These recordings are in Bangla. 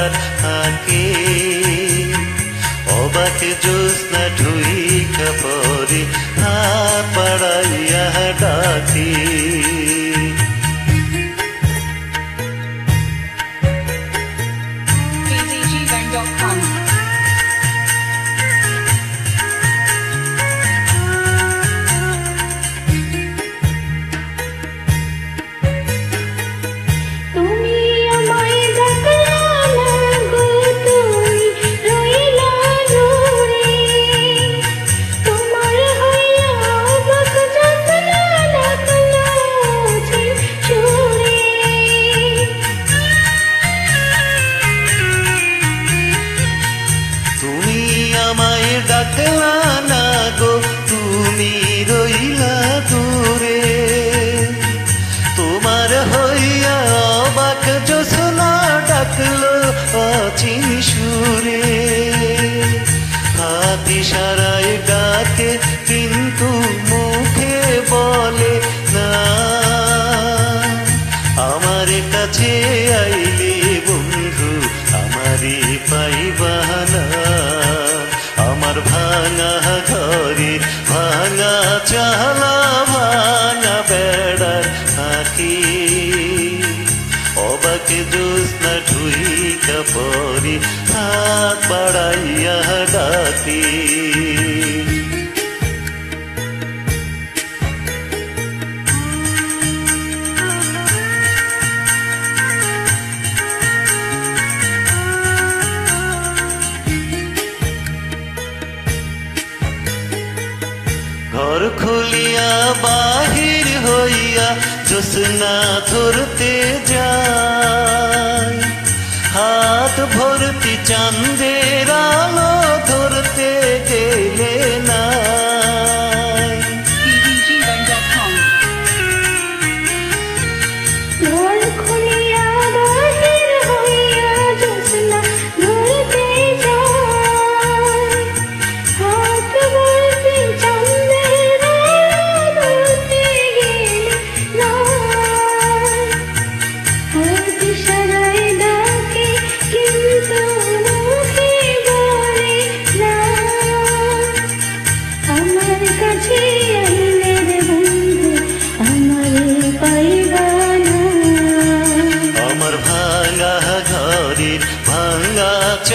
বেড়ার আঁকে অবাকে জ্যোৎস্না ঢুই কাপড়ে আ পড়াইয়া ডাকে। ডাকলা না গো তুমি রইলা দূরে। তোমার হইয়া বাক জোসনা ডাকলো অচিন সুরে। ভাঙা ঘরে ভাঙা চালা ভাঙা বেড়ার আঁকি অবাকে জ্যোৎস্না ঢুই কাপড়ে হাত বাড়াইয়া ডাকি খুলিয়া বাহির হইয়া জোসনা ধরতে যায় হাত ভরতি চাঁদের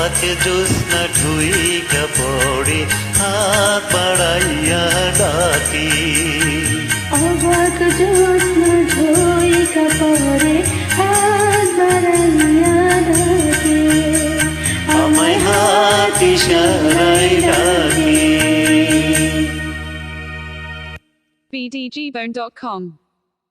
অবাকে জ্যোৎস্না ঢুই কাপড়ে হাত বাড়াইয়া ডাকি অবাক জ্যোৎস্না ঢুই কাপড়ে হাত বাড়াইয়া ডাকে আমায় হাত ইশারায় ডাকে bdgbang.com.